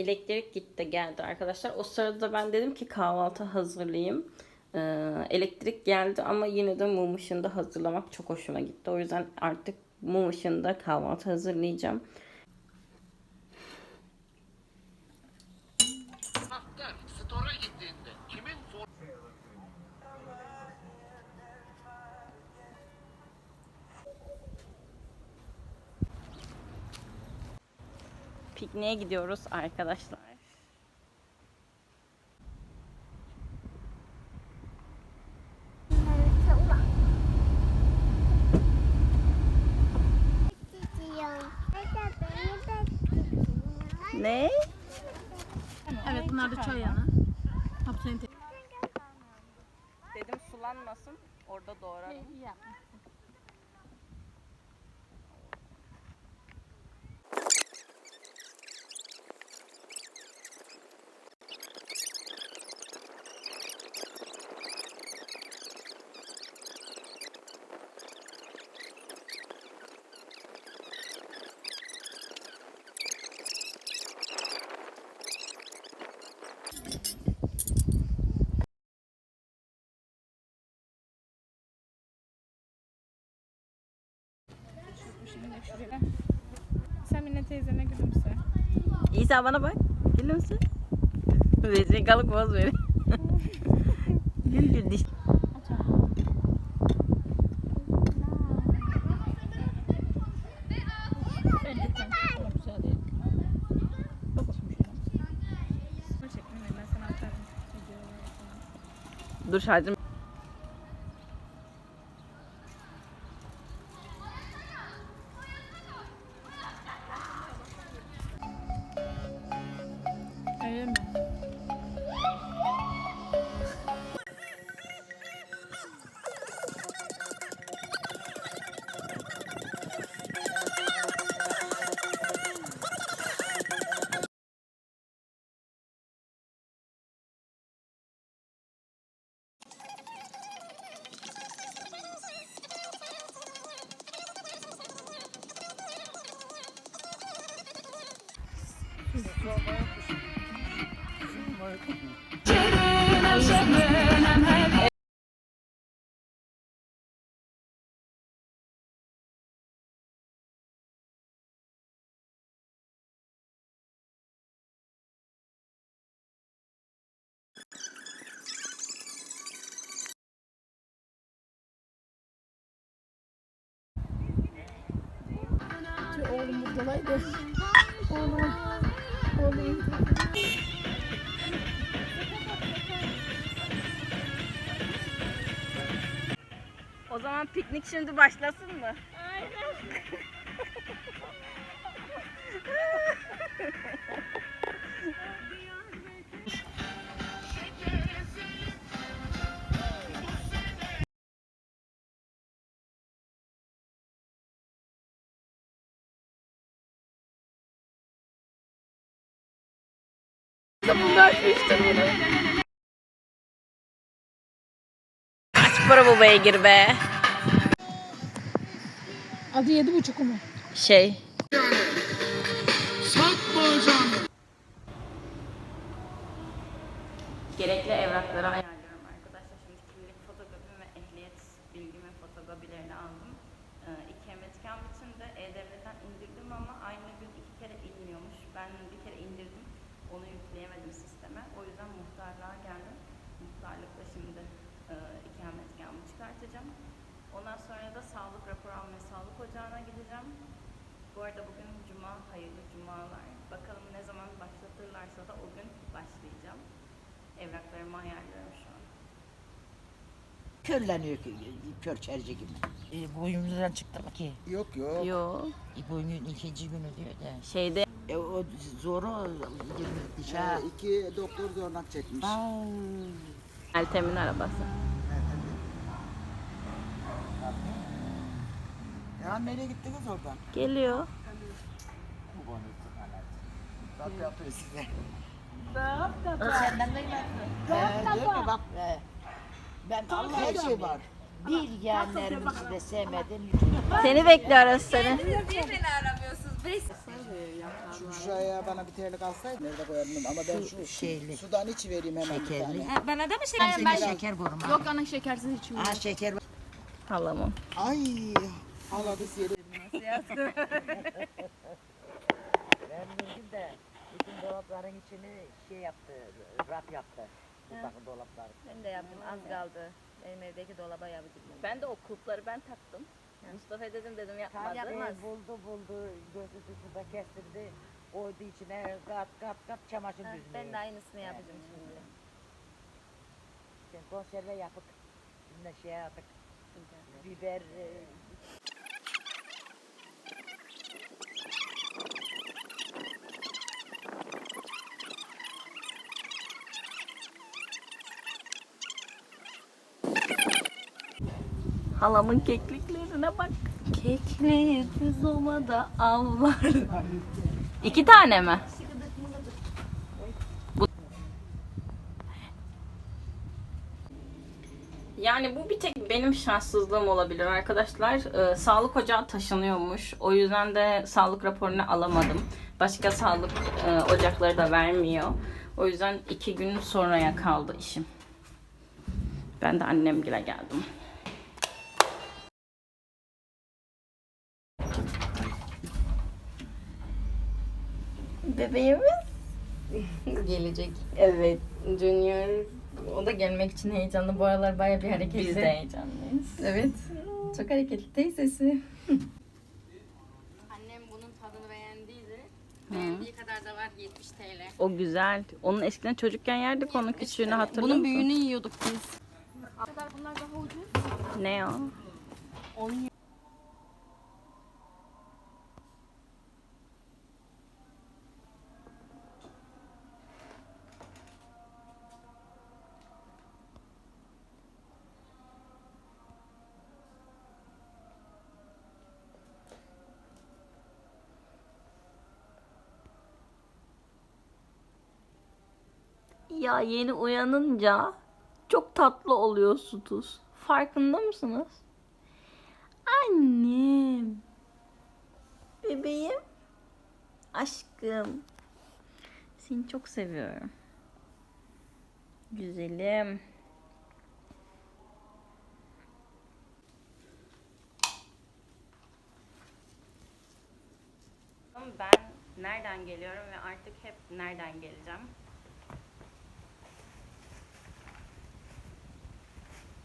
Elektrik gitti geldi arkadaşlar. O sırada ben dedim ki kahvaltı hazırlayayım. Ee, elektrik geldi ama yine de mum ışığında hazırlamak çok hoşuma gitti. O yüzden artık mum ışığında kahvaltı hazırlayacağım. Pikniğe gidiyoruz arkadaşlar. Ne? Evet bunlar da çay yanı. Dedim sulanmasın. Orada doğrarım. İyi yapmışsın. Sen Mine teyzene gülümse. İsa bana bak. Gülümse. Vesikalık boz verin. gül gül diş. Ben de Oğlum buradaydı. Oğlum. O zaman piknik şimdi başlasın mı? Kaç para bu beygir be? Adı yedi buçuk mu? Şey. Gerekli evrakları ayarlıyorum arkadaşlar. Şimdi kimlik fotokopim ve ehliyet bilgimi fotokopilerini aldım. Ee, ikametgah için de E-Devlet'ten indirdim ama aynı gün iki kere inmiyormuş. Ben bir kere indirdim. Onu yükleyemedim sisteme. O yüzden muhtarlığa geldim. Muhtarlıkta şimdi e, ikametgahımı çıkartacağım. Ondan sonra da sağlık raporu almaya sağlık ocağına gideceğim. Bu arada bugün cuma, hayırlı cumalar. Bakalım ne zaman başlatırlarsa da o gün başlayacağım. Evraklarımı ayarlıyorum şu an. Körleniyor ki, kör çerci gibi. E, boyumuzdan çıktı mı ki? Yok yok. Yo. E, boyunun ikinci günü diyor da. Şeyde E, o zoru dişe. Ha. iki doktor zornak çekmiş. Aa, Meltem'in arabası. Ya nereye gittiniz oradan? Geliyor. Yapıyor size. senden. Ee, diyor ki bak He. Ben Allah her şey var. bir yeğenlerimizi de sevmedim. Seni bekliyoruz seni. Şu şuraya bana bir terlik alsaydın nerede koyardım ama ben şu şeyli. sudan içi vereyim hemen bir Şekerli. tane. Ha, bana da mı şey? Ben, ben şeker korum. Yok ana şekersiz içmiyorum. Ha şeker var. Halamın. Ay haladı yeri. Ben bildim de bütün dolapların içini şey yaptı, rap yaptı. Buradaki dolaplar. Ben de yaptım az kaldı. Benim evdeki dolaba yapacağım. Ben de o kulpları ben taktım. Mustafa dedim dedim yapmadı. Yapmaz. Buldu buldu, gözü suda kestirdi. Koydu içine kat kat kat çamaşır Ha, düzmeye. Ben de aynısını yapacağım şimdi. Sen konserve yapıp üstüne şey yapıp biber, e, Halamın kekliklerine bak. Keklik düz ovada avlar. İki tane mi? Yani bu bir tek benim şanssızlığım olabilir arkadaşlar. Ee, sağlık ocağı taşınıyormuş. O yüzden de sağlık raporunu alamadım. Başka sağlık e, ocakları da vermiyor. O yüzden iki gün sonraya kaldı işim. Ben de annemgile geldim. Bebeğimiz Gelecek. Evet. Junior o da gelmek için heyecanlı. Bu aralar baya bir hareketli. Biz de heyecanlıyız. Evet. Çok hareketli teyzesi. Annem bunun tadını beğendiydi. Beğendiği kadar da var 70 TL. O güzel. Onun eskiden çocukken yerdik onun küçüğünü hatırlıyor Bunun büyüğünü yiyorduk biz. Bunlar daha ucuz. Ne o? Ya yeni uyanınca çok tatlı oluyorsunuz. Farkında mısınız? Annem. Bebeğim. Aşkım. Seni çok seviyorum. Güzelim. Ben nereden geliyorum ve artık hep nereden geleceğim?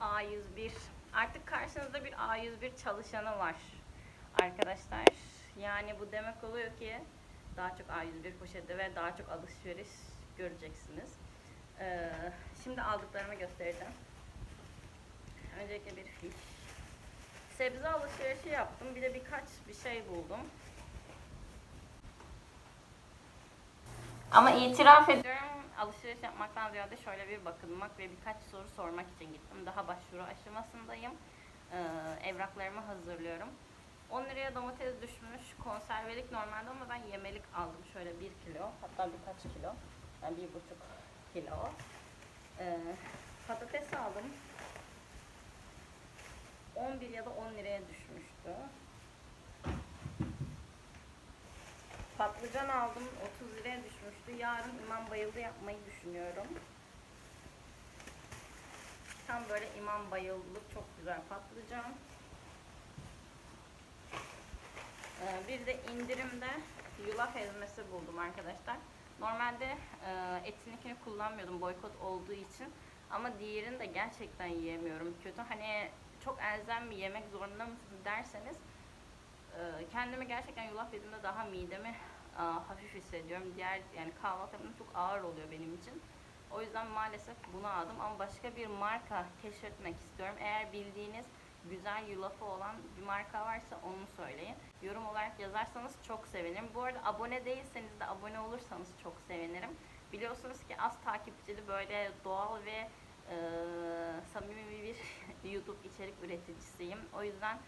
A101. Artık karşınızda bir A101 çalışanı var arkadaşlar. Yani bu demek oluyor ki daha çok A101 poşeti ve daha çok alışveriş göreceksiniz. Ee, şimdi aldıklarımı göstereceğim. Öncelikle bir fiş. Sebze alışverişi yaptım. Bir de birkaç bir şey buldum. Ama itiraf ediyorum alışveriş yapmaktan ziyade şöyle bir bakınmak ve birkaç soru sormak için gittim. Daha başvuru aşamasındayım. Ee, evraklarımı hazırlıyorum. 10 liraya domates düşmüş. Konservelik normalde ama ben yemelik aldım. Şöyle 1 kilo hatta birkaç kilo. Yani 1,5 kilo. Ee, patates aldım. 11 ya da 10 liraya düşmüştü. Patlıcan aldım. 30 liraya düşmüştü. Yarın imam bayıldı yapmayı düşünüyorum. Tam böyle imam bayıldık. Çok güzel patlıcan. Ee, bir de indirimde yulaf ezmesi buldum arkadaşlar. Normalde e, etininkini kullanmıyordum boykot olduğu için. Ama diğerini de gerçekten yiyemiyorum. Kötü hani çok elzem mi yemek zorunda mısın derseniz kendimi gerçekten yulaf yediğimde daha midemi e, hafif hissediyorum. Diğer yani kahvaltı çok ağır oluyor benim için. O yüzden maalesef bunu aldım ama başka bir marka keşfetmek istiyorum. Eğer bildiğiniz güzel yulafı olan bir marka varsa onu söyleyin. Yorum olarak yazarsanız çok sevinirim. Bu arada abone değilseniz de abone olursanız çok sevinirim. Biliyorsunuz ki az takipçili böyle doğal ve e, samimi bir YouTube içerik üreticisiyim. O yüzden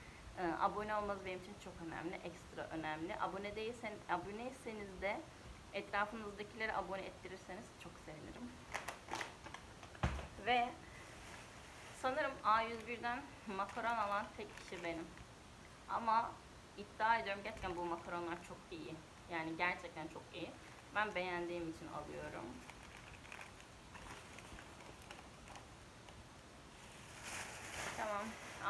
abone olmanız benim için çok önemli, ekstra önemli. Abone değilseniz, aboneyseniz de etrafınızdakileri abone ettirirseniz çok sevinirim. Ve sanırım A101'den makaron alan tek kişi benim. Ama iddia ediyorum gerçekten bu makaronlar çok iyi. Yani gerçekten çok iyi. Ben beğendiğim için alıyorum.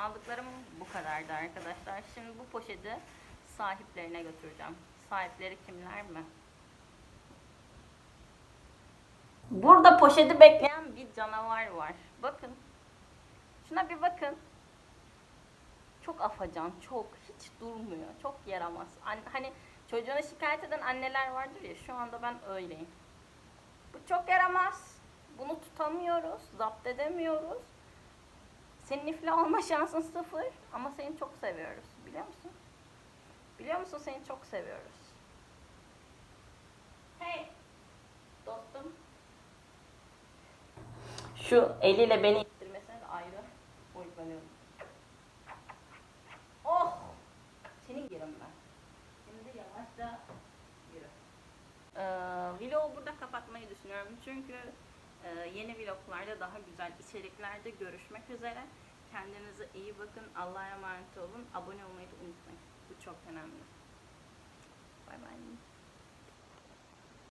Aldıklarım bu kadardı arkadaşlar. Şimdi bu poşeti sahiplerine götüreceğim. Sahipleri kimler mi? Burada poşeti bekleyen bir canavar var. Bakın. Şuna bir bakın. Çok afacan, çok hiç durmuyor. Çok yaramaz. An- hani çocuğuna şikayet eden anneler vardır ya. Şu anda ben öyleyim. Bu çok yaramaz. Bunu tutamıyoruz, zapt edemiyoruz. Senin iflah olma şansın sıfır ama seni çok seviyoruz. Biliyor musun? Biliyor musun seni çok seviyoruz. Hey dostum. Şu eliyle beni ittirmesine de ayrı boyutlanıyorum. Oh! Senin yerim ben. Şimdi yavaşça yürü. Ee, vlogu burada kapatmayı düşünüyorum. Çünkü yeni vloglarda daha güzel içeriklerde görüşmek üzere. Kendinize iyi bakın. Allah'a emanet olun. Abone olmayı da unutmayın. Bu çok önemli. Bay bay.